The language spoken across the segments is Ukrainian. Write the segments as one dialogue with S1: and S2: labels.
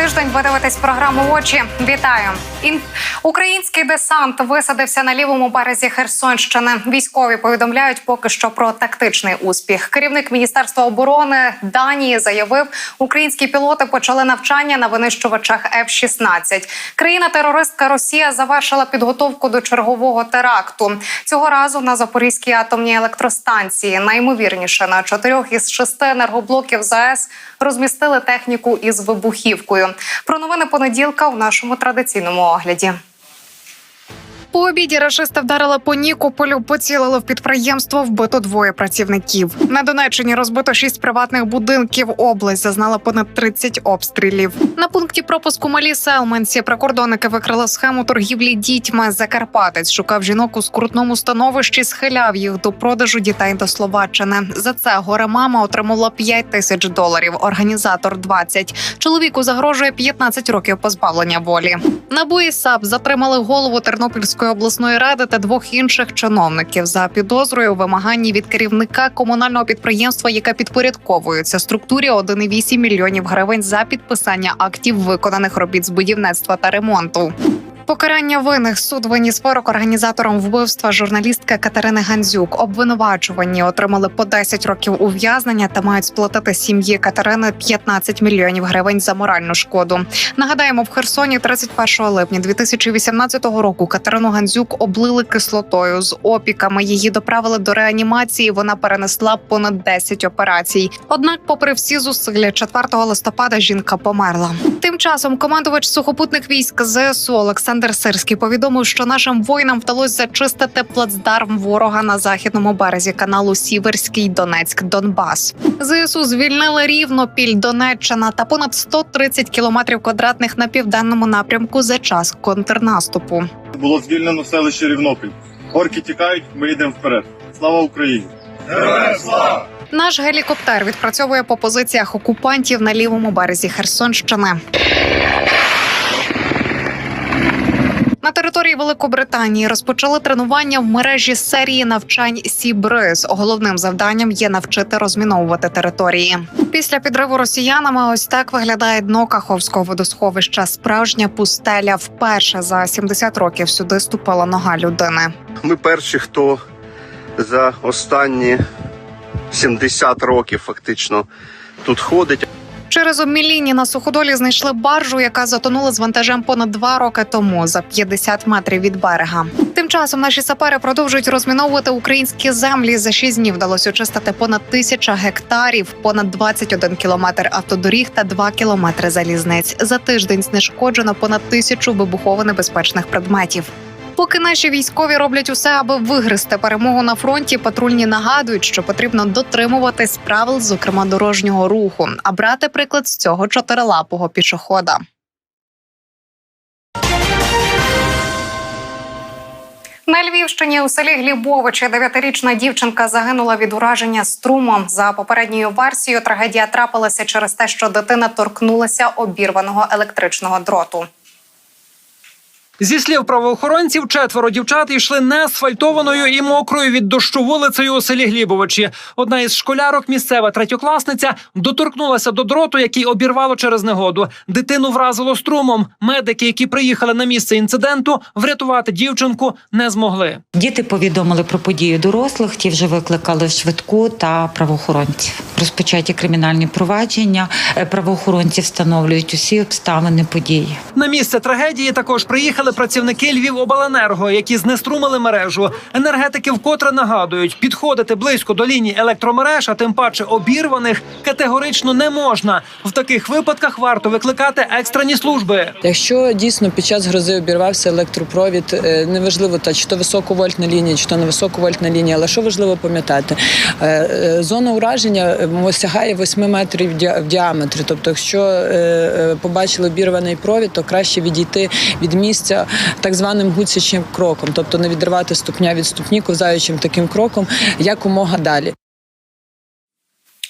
S1: тиждень. Ви дивитесь програму очі. Вітаю! Український десант висадився на лівому березі Херсонщини. Військові повідомляють поки що про тактичний успіх. Керівник міністерства оборони Данії заявив, українські пілоти почали навчання на винищувачах F-16. Країна-терористка Росія завершила підготовку до чергового теракту. Цього разу на Запорізькій атомній електростанції. Наймовірніше на чотирьох із шести енергоблоків ЗАЕС розмістили техніку із вибухівкою. Про новини понеділка в нашому традиційному огляді. По обіді рашисти вдарили по Нікополю, поцілили в підприємство, вбито двоє працівників. На Донеччині розбито шість приватних будинків. Область зазнала понад 30 обстрілів. На пункті пропуску малі Селменці прикордонники викрили схему торгівлі дітьми. Закарпатець шукав жінок у скрутному становищі, схиляв їх до продажу дітей до Словаччини. За це горе мама отримала 5 тисяч доларів. Організатор 20. Чоловіку загрожує 15 років позбавлення волі. НАБУ і САП затримали голову Тернопільської обласної ради та двох інших чиновників за підозрою у вимаганні від керівника комунального підприємства, яке підпорядковується структурі 1,8 мільйонів гривень за підписання актів виконаних робіт з будівництва та ремонту. Покарання винних суд виніс вирок організаторам вбивства журналістки Катерини Гандзюк. Обвинувачувані отримали по 10 років ув'язнення та мають сплатити сім'ї Катерини 15 мільйонів гривень за моральну шкоду. Нагадаємо, в Херсоні 31 липня 2018 року Катерину Гандзюк облили кислотою з опіками. Її доправили до реанімації. Вона перенесла понад 10 операцій. Однак, попри всі зусилля, 4 листопада жінка померла. Часом командувач сухопутних військ ЗСУ Олександр Сирський повідомив, що нашим воїнам вдалося зачистити плацдарм ворога на західному березі каналу Сіверський Донецьк Донбас. ЗСУ звільнили Рівнопіль, Донеччина та понад 130 кілометрів квадратних на південному напрямку за час контрнаступу.
S2: Було звільнено селище Рівнопіль. Орки тікають, ми йдемо вперед. Слава Україні! Героям слава!
S1: Наш гелікоптер відпрацьовує по позиціях окупантів на лівому березі Херсонщини. На території Великобританії розпочали тренування в мережі серії навчань Сібриз. Головним завданням є навчити розміновувати території. Після підриву росіянами ось так виглядає дно Каховського водосховища. Справжня пустеля. Вперше за 70 років сюди ступила нога людини.
S3: Ми перші, хто за останні 70 років фактично тут ходить.
S1: Через обміління на суходолі знайшли баржу, яка затонула з вантажем понад два роки тому за 50 метрів від берега. Тим часом наші сапери продовжують розміновувати українські землі. За шість днів вдалося очистити понад тисяча гектарів, понад 21 кілометр автодоріг та 2 кілометри залізниць. За тиждень знешкоджено понад тисячу вибухово-небезпечних предметів. Поки наші військові роблять усе, аби вигризти перемогу на фронті, патрульні нагадують, що потрібно дотримуватись правил, зокрема дорожнього руху, а брати приклад з цього чотирилапого пішохода. На Львівщині у селі Глібовичі дев'ятирічна дівчинка загинула від ураження струмом. За попередньою версією, трагедія трапилася через те, що дитина торкнулася обірваного електричного дроту.
S4: Зі слів правоохоронців, четверо дівчат йшли не асфальтованою і мокрою від дощу вулицею у селі Глібовичі. Одна із школярок, місцева третьокласниця, доторкнулася до дроту, який обірвало через негоду. Дитину вразило струмом. Медики, які приїхали на місце інциденту, врятувати дівчинку не змогли.
S5: Діти повідомили про подію дорослих. Ті вже викликали швидку та правоохоронців. Розпочаті кримінальні провадження. Е, Правоохоронці встановлюють усі обставини події.
S4: На місце трагедії також приїхали працівники Львівобленерго, які знеструмили мережу. Енергетики вкотре нагадують, підходити близько до лінії електромереж, а тим паче обірваних, категорично не можна. В таких випадках варто викликати екстрені служби.
S6: Якщо дійсно під час грози обірвався електропровід, е, неважливо та чи то високовольтна лінія, чи то не високовольтна лінія, але що важливо пам'ятати, е, е, зона ураження сягає 8 метрів в діаметрі. Тобто, якщо побачили обірваний провід, то краще відійти від місця так званим гуцячим кроком, тобто не відривати ступня від ступні, ковзаючим таким кроком якомога далі.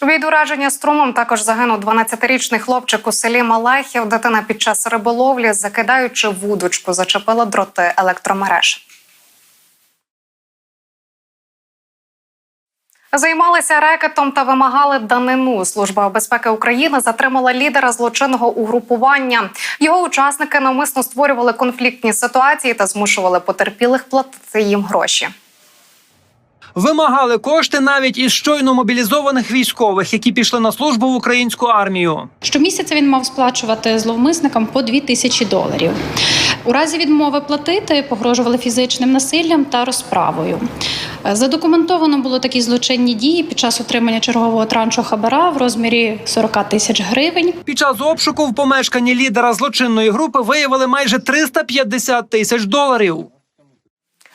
S1: Від ураження струмом також загинув 12-річний хлопчик у селі Малахів. Дитина під час риболовлі, закидаючи вудочку, зачепила дроти електромереж. Займалися рекетом та вимагали данину. Служба безпеки України затримала лідера злочинного угрупування. Його учасники навмисно створювали конфліктні ситуації та змушували потерпілих платити їм гроші.
S4: Вимагали кошти навіть із щойно мобілізованих військових, які пішли на службу в українську армію.
S7: Щомісяця він мав сплачувати зловмисникам по 2 тисячі доларів. У разі відмови платити погрожували фізичним насиллям та розправою. Задокументовано було такі злочинні дії під час отримання чергового траншу хабара в розмірі 40 тисяч гривень.
S4: Під час обшуку в помешканні лідера злочинної групи виявили майже 350 тисяч доларів.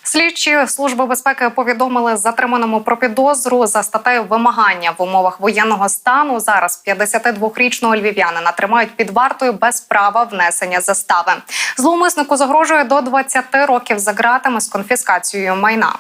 S1: Слідчі служби безпеки повідомили затриманому про підозру за статтею вимагання в умовах воєнного стану. Зараз 52-річного львів'янина тримають під вартою без права внесення застави. Зловмиснику загрожує до 20 років за ґратами з конфіскацією майна.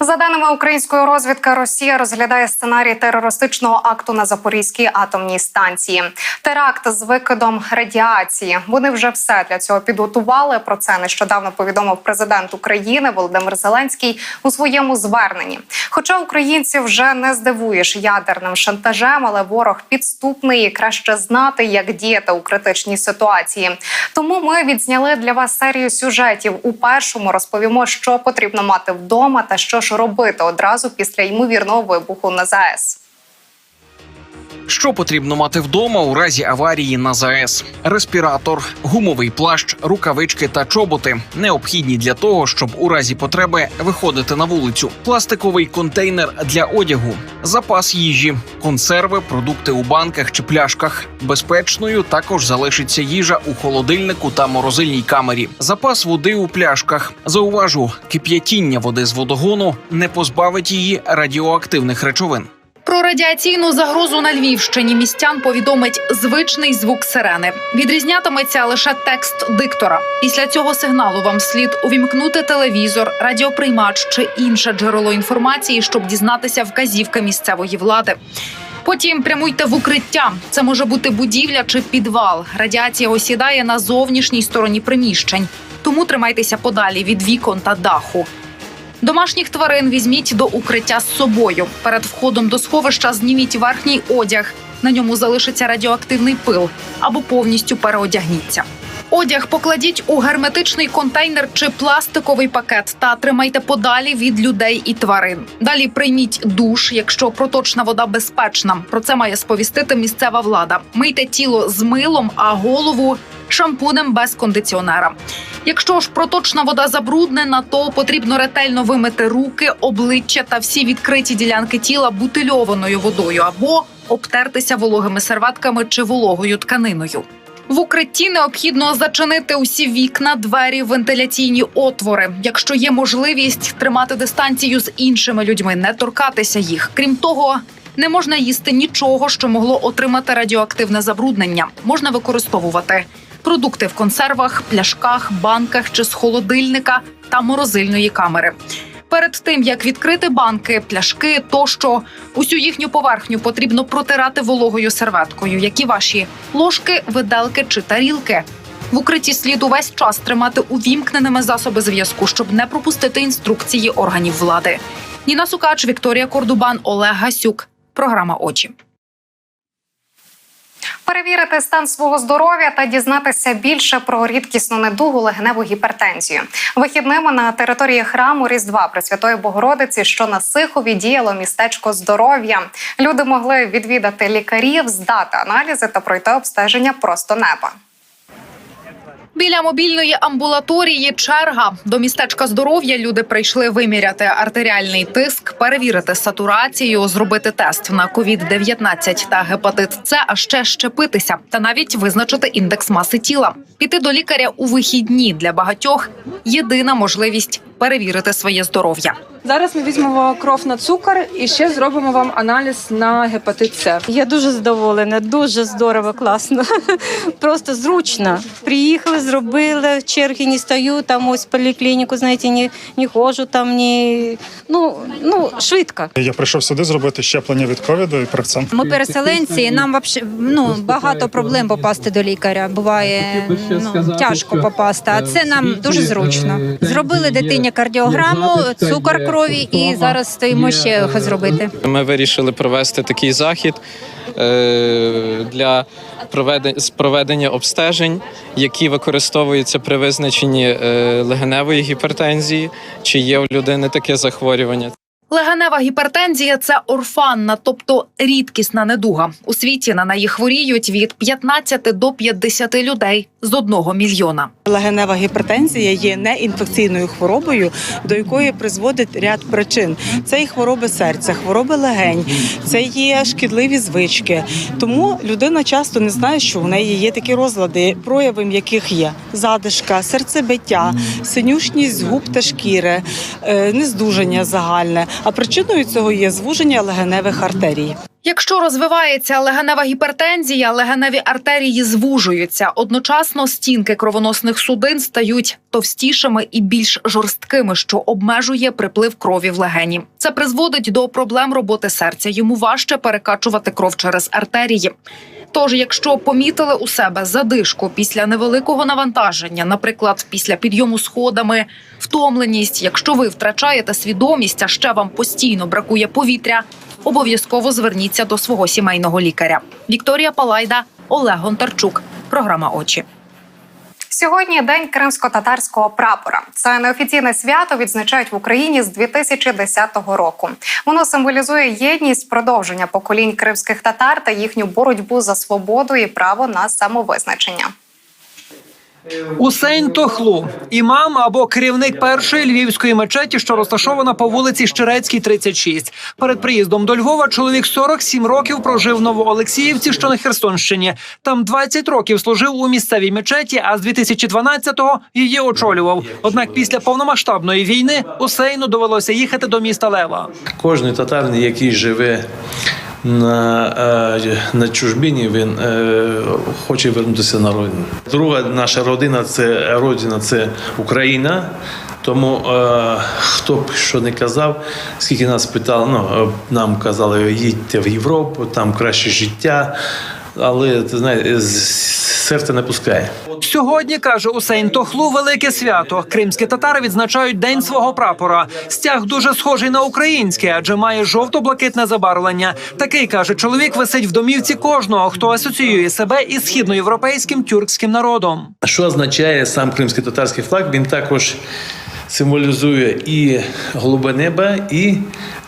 S1: За даними української розвідки, Росія розглядає сценарій терористичного акту на Запорізькій атомній станції. Теракт з викидом радіації. Вони вже все для цього підготували. Про це нещодавно повідомив президент України Володимир Зеленський у своєму зверненні. Хоча українців вже не здивуєш ядерним шантажем, але ворог підступний і краще знати, як діяти у критичній ситуації. Тому ми відзняли для вас серію сюжетів. У першому розповімо, що потрібно мати вдома та що ж робити одразу після ймовірного вибуху на ЗАЕС.
S8: Що потрібно мати вдома у разі аварії на ЗАЕС? Респіратор, гумовий плащ, рукавички та чоботи необхідні для того, щоб у разі потреби виходити на вулицю. Пластиковий контейнер для одягу, запас їжі, консерви, продукти у банках чи пляшках. Безпечною також залишиться їжа у холодильнику та морозильній камері. Запас води у пляшках. Зауважу, кип'ятіння води з водогону не позбавить її радіоактивних речовин.
S9: Про радіаційну загрозу на Львівщині містян повідомить звичний звук сирени. Відрізнятиметься лише текст диктора. Після цього сигналу вам слід увімкнути телевізор, радіоприймач чи інше джерело інформації, щоб дізнатися вказівки місцевої влади. Потім прямуйте в укриття. Це може бути будівля чи підвал. Радіація осідає на зовнішній стороні приміщень, тому тримайтеся подалі від вікон та даху. Домашніх тварин візьміть до укриття з собою. Перед входом до сховища зніміть верхній одяг. На ньому залишиться радіоактивний пил або повністю переодягніться. Одяг покладіть у герметичний контейнер чи пластиковий пакет та тримайте подалі від людей і тварин. Далі прийміть душ, якщо проточна вода безпечна. Про це має сповістити місцева влада. Мийте тіло з милом, а голову шампунем без кондиціонера. Якщо ж проточна вода забруднена, то потрібно ретельно вимити руки, обличчя та всі відкриті ділянки тіла бутильованою водою або обтертися вологими серветками чи вологою тканиною. В укритті необхідно зачинити усі вікна, двері, вентиляційні отвори. Якщо є можливість тримати дистанцію з іншими людьми, не торкатися їх. Крім того, не можна їсти нічого, що могло отримати радіоактивне забруднення. Можна використовувати продукти в консервах, пляшках, банках чи з холодильника та морозильної камери. Перед тим як відкрити банки, пляшки тощо, усю їхню поверхню потрібно протирати вологою серветкою, як і ваші ложки, виделки чи тарілки. В укритті слід увесь час тримати увімкненими засоби зв'язку, щоб не пропустити інструкції органів влади. Ніна Сукач, Вікторія Кордубан, Олег Гасюк. Програма очі.
S1: Перевірити стан свого здоров'я та дізнатися більше про рідкісну недугу легневу гіпертензію. Вихідними на території храму Різдва Пресвятої Богородиці, що на Сихові діяло містечко здоров'я. Люди могли відвідати лікарів, здати аналізи та пройти обстеження просто неба.
S9: Біля мобільної амбулаторії черга до містечка здоров'я люди прийшли виміряти артеріальний тиск, перевірити сатурацію, зробити тест на COVID-19 та гепатит С, а ще щепитися та навіть визначити індекс маси тіла. Піти до лікаря у вихідні для багатьох єдина можливість перевірити своє здоров'я.
S10: Зараз ми візьмемо кров на цукор і ще зробимо вам аналіз на гепатит С.
S11: Я дуже задоволена, дуже здорово, класно. Просто зручно. Приїхали, зробили, в черги не стою, там ось в поліклініку, знаєте, не, не ходжу там, ні. Ну, ну, швидко.
S12: Я прийшов сюди зробити щеплення від ковіду і привцем.
S13: Ми переселенці, і нам вообще ну багато проблем попасти до лікаря. Буває ну, тяжко попасти. А це нам дуже зручно. Зробили дитині кардіограму, цукор крові, і зараз стоїмо ще зробити.
S14: Ми вирішили провести такий захід е, для проведення, з проведення обстежень, які використовуються при визначенні е, легеневої гіпертензії, чи є у людини таке захворювання.
S9: Легенева гіпертензія це орфанна, тобто рідкісна недуга. У світі на неї хворіють від 15 до 50 людей з одного мільйона.
S15: Легенева гіпертензія є неінфекційною хворобою, до якої призводить ряд причин. Це і хвороби серця, хвороби легень, це є шкідливі звички. Тому людина часто не знає, що в неї є такі розлади, проявом яких є задишка, серцебиття, синюшність губ та шкіри, е, нездужання загальне. А причиною цього є звуження легеневих артерій.
S9: Якщо розвивається легенева гіпертензія, легеневі артерії звужуються. Одночасно стінки кровоносних судин стають товстішими і більш жорсткими, що обмежує приплив крові в легені. Це призводить до проблем роботи серця. Йому важче перекачувати кров через артерії. Тож, якщо помітили у себе задишку після невеликого навантаження, наприклад, після підйому сходами, втомленість, якщо ви втрачаєте свідомість, а ще вам постійно бракує повітря, обов'язково зверніться до свого сімейного лікаря. Вікторія Палайда, Олег Гонтарчук. Програма очі.
S1: Сьогодні день кримсько-татарського прапора. Це неофіційне свято відзначають в Україні з 2010 року. Воно символізує єдність продовження поколінь кримських татар та їхню боротьбу за свободу і право на самовизначення.
S4: Усейн Тохлу, імам або керівник першої львівської мечеті, що розташована по вулиці Щерецькій, 36. Перед приїздом до Львова чоловік 47 років прожив в Новоолексіївці, що на Херсонщині. Там 20 років служив у місцевій мечеті, а з 2012-го її очолював. Однак після повномасштабної війни Усейну довелося їхати до міста Лева.
S16: Кожний татарин, який живе на, е, на чужбині, він е, хоче вернутися на родину. Друга наша родина це родина, це Україна. Тому е, хто б що не казав, скільки нас питали, ну е, нам казали, їдьте в Європу, там краще життя. Але ти знаєш, серце не пускає.
S4: Сьогодні каже Усейн Тохлу велике свято. Кримські татари відзначають день свого прапора. Стяг дуже схожий на український, адже має жовто-блакитне забарвлення. Такий каже чоловік висить в домівці кожного, хто асоціює себе із східноєвропейським тюркським народом.
S16: Що означає сам кримський татарський флаг? Він також символізує і голубе небо, і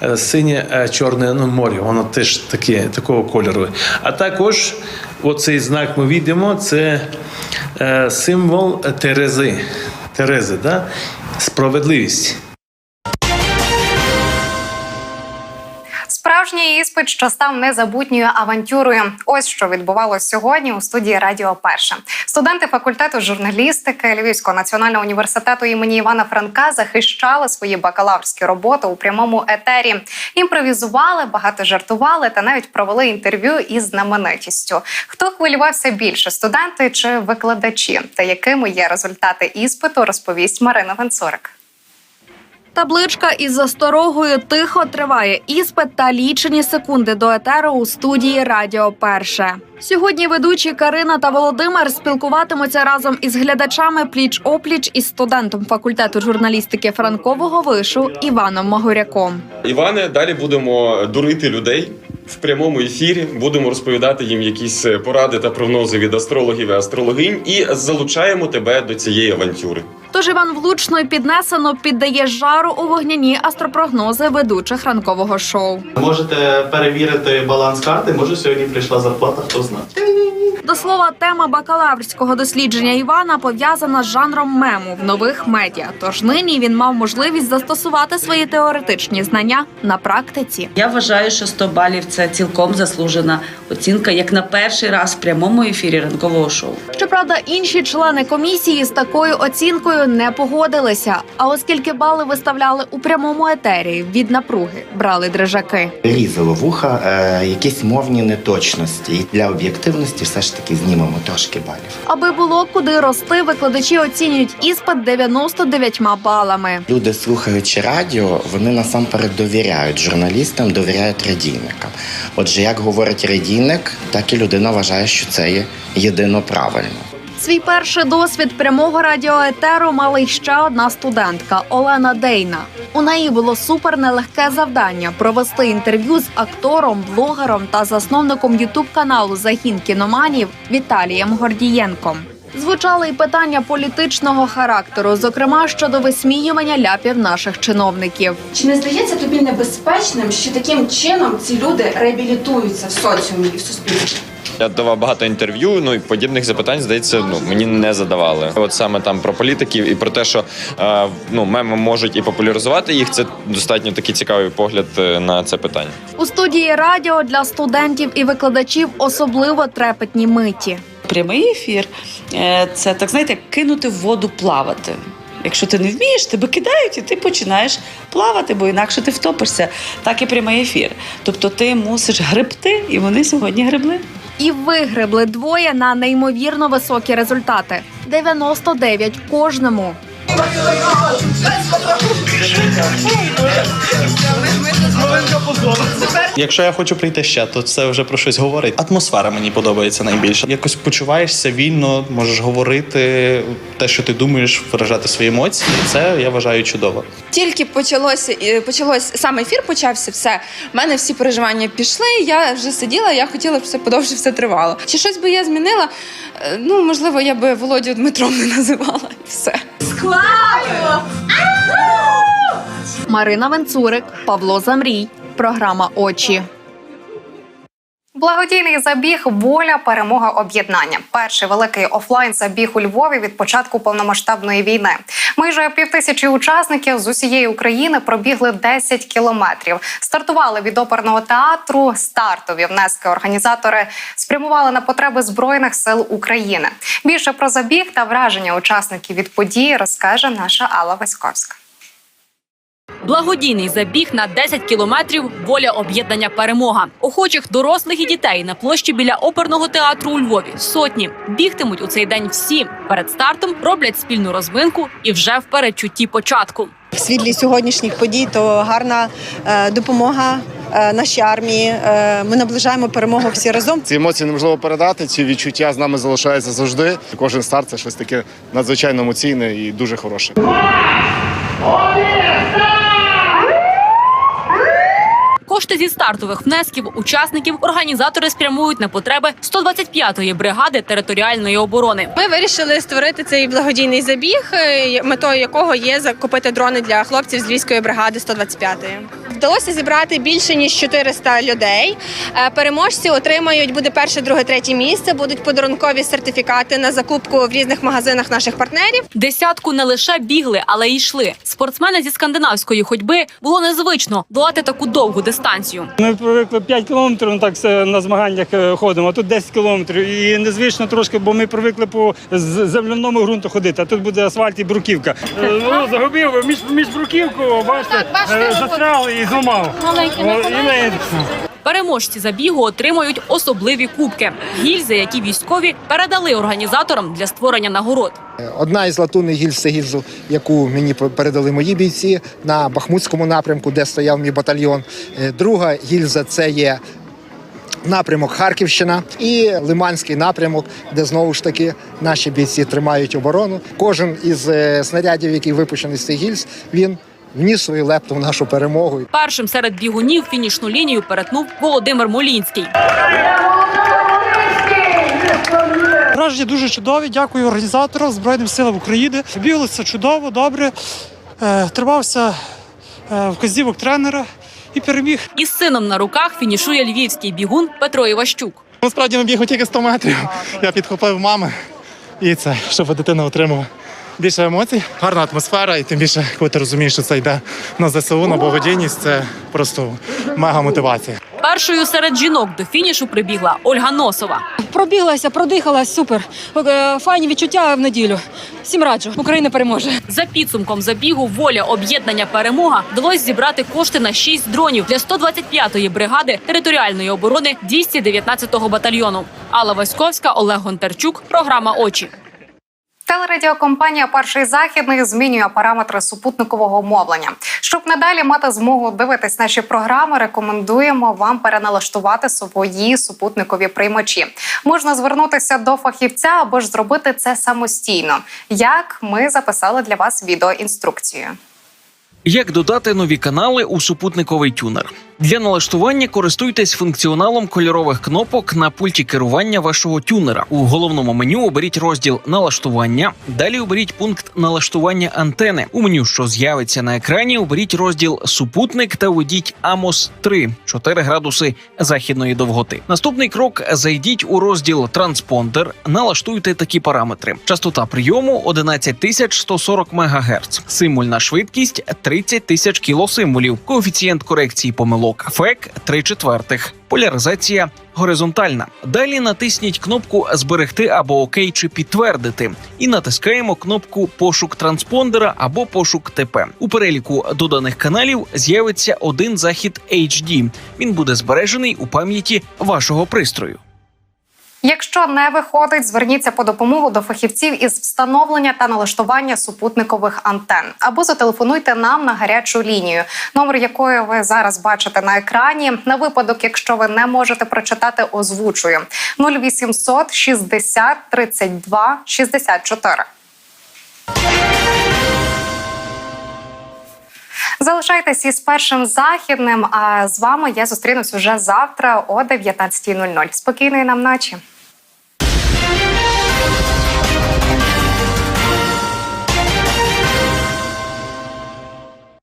S16: е, синє е, чорне ну, море. Воно теж таке, такого кольору. А також оцей знак ми бачимо, це е, символ Терези. Терези, да? справедливість.
S1: Справжній іспит, що став незабутньою авантюрою. Ось що відбувалось сьогодні у студії Радіо Перше. Студенти факультету журналістики Львівського національного університету імені Івана Франка захищали свої бакалаврські роботи у прямому етері. Імпровізували, багато жартували та навіть провели інтерв'ю із знаменитістю. Хто хвилювався більше студенти чи викладачі? Та якими є результати іспиту, розповість Марина Венцорик.
S17: Табличка із засторогою тихо триває іспит та лічені секунди до етеру у студії Радіо Перше. Сьогодні ведучі Карина та Володимир спілкуватимуться разом із глядачами пліч опліч із студентом факультету журналістики Франкового вишу Іваном Магоряком.
S18: Іване, далі будемо дурити людей в прямому ефірі. Будемо розповідати їм якісь поради та прогнози від астрологів і астрологинь, і залучаємо тебе до цієї авантюри.
S17: Тож Іван влучно і піднесено піддає жару у вогняні астропрогнози ведучих ранкового шоу.
S19: Можете перевірити баланс карти. Може, сьогодні прийшла зарплата, хто знає.
S17: До слова, тема бакалаврського дослідження Івана пов'язана з жанром мему в нових медіа. Тож нині він мав можливість застосувати свої теоретичні знання на практиці.
S20: Я вважаю, що 100 балів це цілком заслужена оцінка, як на перший раз в прямому ефірі ранкового шоу.
S17: Щоправда, інші члени комісії з такою оцінкою не погодилися. А оскільки бали виставляли у прямому етері від напруги, брали дрижаки.
S21: Різало вуха, е, якісь мовні неточності. І для об'єктивності все ж таки знімемо трошки балів.
S17: Аби було куди рости, викладачі оцінюють іспит 99 балами.
S21: Люди, слухаючи радіо, вони насамперед довіряють журналістам, довіряють радійникам. Отже, як говорить радійник, так і людина вважає, що це є єдино правильно.
S17: Свій перший досвід прямого радіоетеру мала й ще одна студентка Олена Дейна. У неї було супер нелегке завдання провести інтерв'ю з актором, блогером та засновником ютуб каналу Загін кіноманів Віталієм Гордієнком. Звучали й питання політичного характеру, зокрема щодо висміювання ляпів наших чиновників.
S22: Чи не здається тобі небезпечним, що таким чином ці люди реабілітуються в соціумі і в суспільстві?
S23: Я давав багато інтерв'ю, ну і подібних запитань, здається, ну мені не задавали. От саме там про політиків і про те, що е, ну меми можуть і популяризувати їх. Це достатньо такий цікавий погляд е, на це питання.
S17: У студії радіо для студентів і викладачів особливо трепетні миті.
S20: Прямий ефір е, це так знаєте, кинути в воду плавати. Якщо ти не вмієш, тебе кидають, і ти починаєш плавати, бо інакше ти втопишся. Так і прямий ефір. Тобто ти мусиш гребти, і вони сьогодні гребли.
S17: І вигребли двоє на неймовірно високі результати 99 кожному.
S19: Якщо я хочу прийти ще, то це вже про щось говорить. Атмосфера мені подобається найбільше. Якось почуваєшся вільно, можеш говорити те, що ти думаєш, виражати свої емоції. Це я вважаю чудово.
S10: Тільки почалося почалось сам ефір, почався все. У мене всі переживання пішли. Я вже сиділа. Я хотіла, щоб все подовше все тривало. Чи щось би я змінила? Е, Ну можливо, я би Володю Дмитром не називала і все.
S17: Марина Венцурик, Павло Замрій. Програма Очі.
S1: Благодійний забіг Воля, перемога, об'єднання. Перший великий офлайн забіг у Львові від початку повномасштабної війни. Майже півтисячі учасників з усієї України пробігли 10 кілометрів. Стартували від оперного театру. Стартові внески організатори спрямували на потреби збройних сил України. Більше про забіг та враження учасників від події розкаже наша Алла Васьковська.
S24: Благодійний забіг на 10 кілометрів воля об'єднання перемога. Охочих дорослих і дітей на площі біля оперного театру у Львові сотні бігтимуть у цей день всі. Перед стартом роблять спільну розминку і вже в передчутті початку.
S25: В світлі сьогоднішніх подій то гарна е, допомога е, нашій армії. Е, ми наближаємо перемогу всі разом.
S26: Ці емоції неможливо передати. Ці відчуття з нами залишаються завжди. Кожен старт це щось таке надзвичайно емоційне і дуже хороше.
S24: Кошти зі стартових внесків учасників організатори спрямують на потреби 125-ї бригади територіальної оборони.
S10: Ми вирішили створити цей благодійний забіг, е, метою якого є закупити дрони для хлопців з Львівської бригади 125-ї. Вдалося зібрати більше ніж 400 людей. Е, Переможці отримають буде перше, друге, третє місце. Будуть подарункові сертифікати на закупку в різних магазинах наших партнерів.
S24: Десятку не лише бігли, але й йшли. Спортсмени зі скандинавської ходьби було незвично долати таку довгу дистанцію.
S27: Ми привикли 5 кілометрів ну, так на змаганнях е, ходимо, а тут 10 кілометрів. І незвично трошки, бо ми привикли по земляному ґрунту ходити, а тут буде асфальт і бруківка. Е, Ну, загубив між, між бруківку, бачите, е, застряли і зламав. О, і
S24: Переможці забігу отримують особливі кубки гільзи, які військові передали організаторам для створення нагород.
S28: Одна із латунних гільз це гільзу, яку мені передали мої бійці на Бахмутському напрямку, де стояв мій батальйон. Е, Друга гільза це є. Напрямок Харківщина і Лиманський напрямок, де знову ж таки наші бійці тримають оборону. Кожен із е, снарядів, який випущений з цих гільз, він вніс свою лепту в нашу перемогу.
S24: Першим серед бігунів фінішну лінію перетнув Володимир Молінський.
S29: Враження дуже чудові. Дякую організаторам Збройним силам України. Біглося чудово, добре. Е, Тримався е, вказівок тренера і переміг.
S24: Із сином на руках фінішує львівський бігун Петро Іващук.
S12: Насправді ми бігли тільки 100 метрів. Я підхопив мами і це, щоб дитина отримала більше емоцій. Гарна атмосфера, і тим більше, коли ти розумієш, що це йде на ЗСУ, на благодійність, це просто мега мотивація.
S24: Першою серед жінок до фінішу прибігла Ольга Носова.
S11: Пробіглася, продихалась, супер. Е, Файні відчуття в неділю. Всім раджу, Україна переможе.
S24: За підсумком забігу воля об'єднання перемога вдалося зібрати кошти на 6 дронів для 125-ї бригади територіальної оборони 219-го батальйону. Алла Васьковська, Олег Гонтарчук. Програма Очі.
S1: Телерадіокомпанія Перший західний змінює параметри супутникового мовлення. Щоб надалі мати змогу дивитись наші програми, рекомендуємо вам переналаштувати свої супутникові приймачі. Можна звернутися до фахівця або ж зробити це самостійно. Як ми записали для вас відеоінструкцію.
S30: Як додати нові канали у супутниковий тюнер? Для налаштування користуйтесь функціоналом кольорових кнопок на пульті керування вашого тюнера. У головному меню оберіть розділ налаштування. Далі оберіть пункт налаштування антени. У меню, що з'явиться на екрані, оберіть розділ супутник та введіть АМОС 3 4 градуси західної довготи. Наступний крок зайдіть у розділ транспондер, налаштуйте такі параметри: частота прийому 11140 МГц, символьна швидкість 30 тисяч кілосимволів, коефіцієнт корекції помилок ФЕК 3 четвертих. Поляризація горизонтальна. Далі натисніть кнопку Зберегти або ОК чи підтвердити, і натискаємо кнопку Пошук транспондера або пошук ТП. У переліку доданих каналів з'явиться один захід HD. Він буде збережений у пам'яті вашого пристрою.
S1: Якщо не виходить, зверніться по допомогу до фахівців із встановлення та налаштування супутникових антен або зателефонуйте нам на гарячу лінію, номер якої ви зараз бачите на екрані. На випадок, якщо ви не можете прочитати, озвучую 0800 60 32 64. Залишайтесь із першим західним. А з вами я зустрінусь уже завтра о 19.00. Спокійної нам ночі.